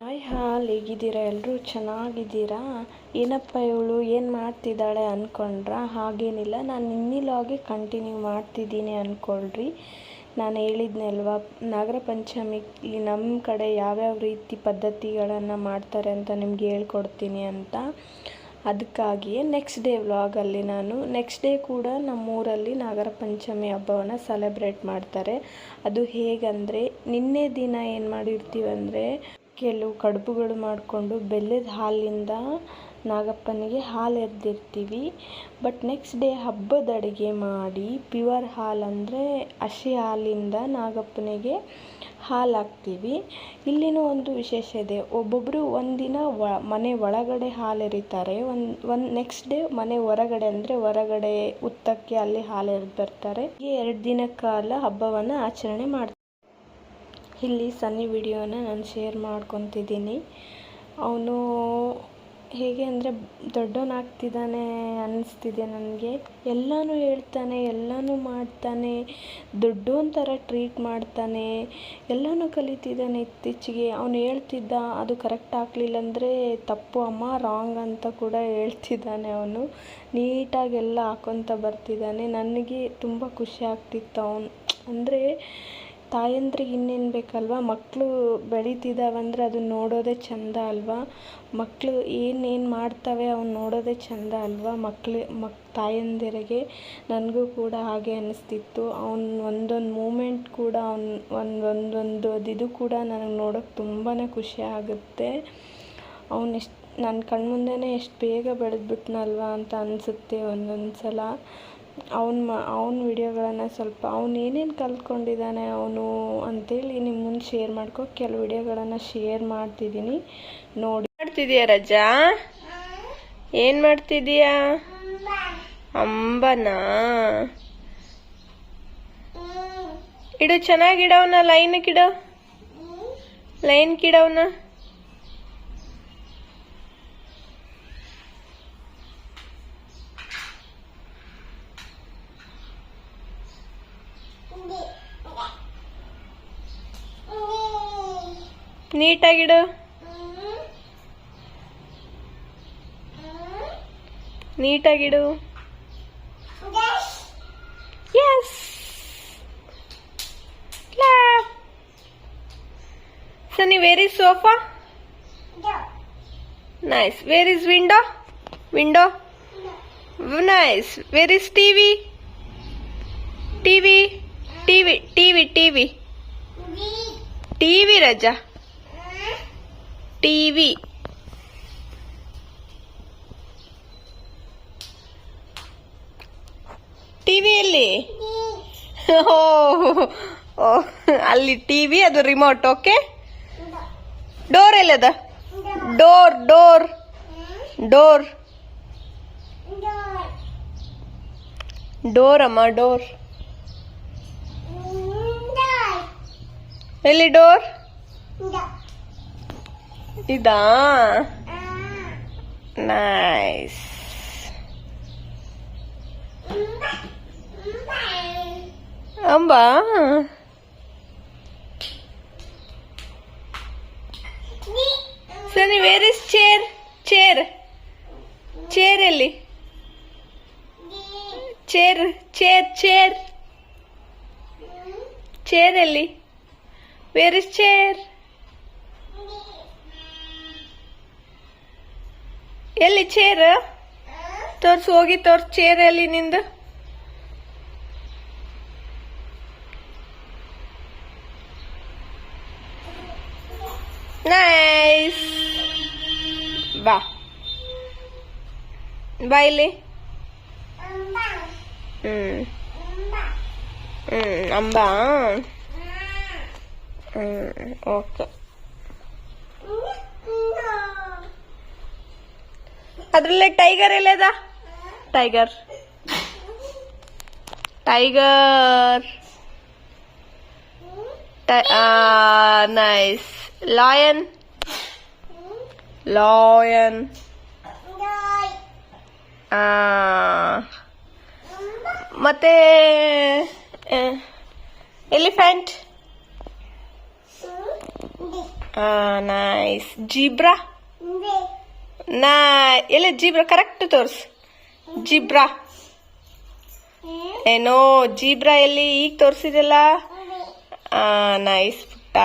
Hi ಹಾಲ್ ಹೇಗಿದ್ದೀರಾ? ಎಲ್ಲರೂ ಚೆನ್ನಾಗಿದ್ದೀರಾ? ಏನಪ್ಪ ಇವಳು? ಏನು ಮಾಡ್ತಿದ್ದಾಳೆ ಅಂದ್ಕೊಂಡ್ರಾ ಹಾಗೇನಿಲ್ಲ. ನಾನು ಇನ್ನಿಲಾಗೆ ಕಂಟಿನ್ಯೂ ಮಾಡ್ತಿದ್ದೀನಿ ಅಂದ್ಕೊಳ್ರಿ ನಾನು ಹೇಳಿದ್ನಲ್ವ, ನಾಗರ ಪಂಚಮಿಗೆ ನಮ್ಮ ಕಡೆ ಯಾವ್ಯಾವ ರೀತಿ ಪದ್ಧತಿಗಳನ್ನು ಮಾಡ್ತಾರೆ ಅಂತ ನಿಮ್ಗೆ ಹೇಳ್ಕೊಡ್ತೀನಿ ಅಂತ. ಅದಕ್ಕಾಗಿಯೇ ನೆಕ್ಸ್ಟ್ ಡೇ ವ್ಲಾಗಲ್ಲಿ ನಾನು ನೆಕ್ಸ್ಟ್ ಡೇ ಕೂಡ ನಮ್ಮೂರಲ್ಲಿ ನಾಗರ ಪಂಚಮಿ ಹಬ್ಬವನ್ನು ಸೆಲೆಬ್ರೇಟ್ ಮಾಡ್ತಾರೆ. ಅದು ಹೇಗಂದರೆ, ನಿನ್ನೆ ದಿನ ಏನು ಮಾಡಿರ್ತೀವಂದರೆ ಕೆಲವು ಕಡುಬುಗಳು ಮಾಡಿಕೊಂಡು ಬೆಲ್ಲದ ಹಾಲಿಂದ ನಾಗಪ್ಪನಿಗೆ ಹಾಲು ಎರೆದಿರ್ತೀವಿ. ಬಟ್ ನೆಕ್ಸ್ಟ್ ಡೇ ಹಬ್ಬದ ಅಡುಗೆ ಮಾಡಿ ಪ್ಯೂವರ್ ಹಾಲಂದರೆ ಹಸಿ ಹಾಲಿಂದ ನಾಗಪ್ಪನಿಗೆ ಹಾಲು ಹಾಕ್ತೀವಿ. ಇಲ್ಲಿನೂ ಒಂದು ವಿಶೇಷ ಇದೆ. ಒಬ್ಬೊಬ್ಬರು ಒಂದಿನ ವ, ಮನೆ ಒಳಗಡೆ ಹಾಲು ಎರಿತಾರೆ. ಒಂದು ಒಂದು ನೆಕ್ಸ್ಟ್ ಡೇ ಮನೆ ಹೊರಗಡೆ ಅಂದರೆ ಹೊರಗಡೆ ಉತ್ತಕ್ಕೆ ಅಲ್ಲಿ ಹಾಲು ಎರೆದು ಬರ್ತಾರೆ. ಹೀಗೆ ಎರಡು ದಿನ ಕಾಲ ಹಬ್ಬವನ್ನು ಆಚರಣೆ ಮಾಡ್ತಾರೆ. ಇಲ್ಲಿ ಸನ್ನಿ ವಿಡಿಯೋನ ನಾನು ಶೇರ್ ಮಾಡ್ಕೊತಿದ್ದೀನಿ. ಅವನು ಹೇಗೆ ಅಂದರೆ ದೊಡ್ಡವನಾಗ್ತಿದ್ದಾನೆ ಅನ್ನಿಸ್ತಿದೆ ನನಗೆ. ಎಲ್ಲನೂ ಹೇಳ್ತಾನೆ, ಎಲ್ಲನೂ ಮಾಡ್ತಾನೆ, ದೊಡ್ಡವನ ಥರ ಟ್ರೀಟ್ ಮಾಡ್ತಾನೆ, ಎಲ್ಲನೂ ಕಲಿತಿದ್ದಾನೆ ಇತ್ತೀಚೆಗೆ. ಅವನು ಹೇಳ್ತಿದ್ದ, ಅದು ಕರೆಕ್ಟ್ ಆಗಲಿಲ್ಲ ಅಂದರೆ ತಪ್ಪು, ಅಮ್ಮ ರಾಂಗ್ ಅಂತ ಕೂಡ ಹೇಳ್ತಿದ್ದಾನೆ ಅವನು. ನೀಟಾಗಿ ಎಲ್ಲ ಹಾಕ್ಕೊತ ಬರ್ತಿದ್ದಾನೆ. ನನಗೆ ತುಂಬ ಖುಷಿ ಆಗ್ತಿತ್ತು ಅವನು. ಅಂದರೆ ತಾಯಂದ್ರಿಗೆ ಇನ್ನೇನು ಬೇಕಲ್ವ? ಮಕ್ಕಳು ಬೆಳೀತಿದ್ದಾವಂದ್ರೆ ಅದನ್ನ ನೋಡೋದೇ ಚಂದ ಅಲ್ವಾ? ಮಕ್ಕಳು ಏನೇನು ಮಾಡ್ತವೆ ಅವ್ನ ನೋಡೋದೇ ಚಂದ ಅಲ್ವಾ? ಮಕ್ಳು, ಮಕ್, ತಾಯಂದಿರಿಗೆ ನನಗೂ ಕೂಡ ಹಾಗೆ ಅನ್ನಿಸ್ತಿತ್ತು ಅವ್ನ ಒಂದೊಂದು ಮೂಮೆಂಟ್ ಕೂಡ ಅವ್ನ ಒಂದು, ಒಂದೊಂದು ಅದು ಕೂಡ ನನಗೆ ನೋಡೋಕೆ ತುಂಬಾ ಖುಷಿ ಆಗುತ್ತೆ. ಅವ್ನು ಎಷ್ಟು ನನ್ನ ಕಣ್ಮುಂದೆನೇ ಎಷ್ಟು ಬೇಗ ಬೆಳೆದ್ಬಿಟ್ನಲ್ವಾ ಅಂತ ಅನಿಸುತ್ತೆ ಒಂದೊಂದು ಸಲ ಅವ್ನ ಮ, ಅವ್ನ ವಿಡಿಯೋಗಳನ್ನು ಸ್ವಲ್ಪ, ಅವ್ನು ಏನೇನು ಕಲ್ತ್ಕೊಂಡಿದ್ದಾನೆ ಅವನು ಅಂತೇಳಿ ನಿಮ್ಮ ಮುಂದೆ ಶೇರ್ ಮಾಡ್ಕೊ ಕೆಲವು ವಿಡಿಯೋಗಳನ್ನು ಶೇರ್ ಮಾಡ್ತಿದ್ದೀನಿ. ನೋಡಿ. ಮಾಡ್ತಿದೀಯ ರಜಾ? ಏನು ಮಾಡ್ತಿದೀಯಾ? ಅಂಬನಾ? ಇಡು, ಚೆನ್ನಾಗಿಡವನ ಲೈನ್ ಕಿಡೋ. ಲೈನ್ ಕಿಡವನ. ನೀಟಾಗಿಡು. ನೀಟಾಗಿಡು. Yes Sunny where is sofa nice where is window window nice where is TV TV TV TV TV TV ರಜಾ ಟಿವಿ ಟಿವಿಯಲ್ಲಿ ಓ ಓ, ಅಲ್ಲಿ ಟಿವಿ ಅದು ರಿಮೋಟ್ ಓಕೆ ಡೋರ್ ಎಲ್ಲದ ಡೋರ್ ಡೋರ್ ಡೋರ್ ಡೋರ್ ಅಮ್ಮ ಡೋರ್ ಎಲ್ಲಿ ಡೋರ್ ಇದಾ nice Amba Sunny where is chair chair chair ಎಲ್ಲಿ chair chair chair chair ಎಲ್ಲಿ ವೇರ್ ಇಸ್ ಚೇರ್ ಎಲ್ಲಿ ಚೇರ್ ತೋರ್ಸು, ಹೋಗಿ ತೋರ್ಸು ಚೇರ್ ಎಲ್ಲಿ ನಿಂದು? ನೈಸ್ ಬಾ. ಬಾ ಇಲ್ಲಿ. ಹ್ಮ್. ಹ್ಮ್, ಅಂಬಾ. ಹ್ಮ್, ಓಕೆ. ಅದ್ರಲ್ಲೇ ಟೈಗರ್ ಎಲ್ಲದ tiger tiger nice lion lion ಮತ್ತೆ ಎಲಿಫೆಂಟ್ ನೈಸ್ ಜೀಬ್ರಾ ನಾ ಎಲ್ಲ ಜೀಬ್ರಾ? ಕರೆಕ್ಟ್ ತೋರ್ಸ್. ಜೀಬ್ರಾ. ಏನೋ ಜೀಬ್ರಾ ಎಲ್ಲಿ ಈಗ ತೋರಿಸಿದೆಲ್ಲ ನೈಸ್ ಪುಟ್ಟ.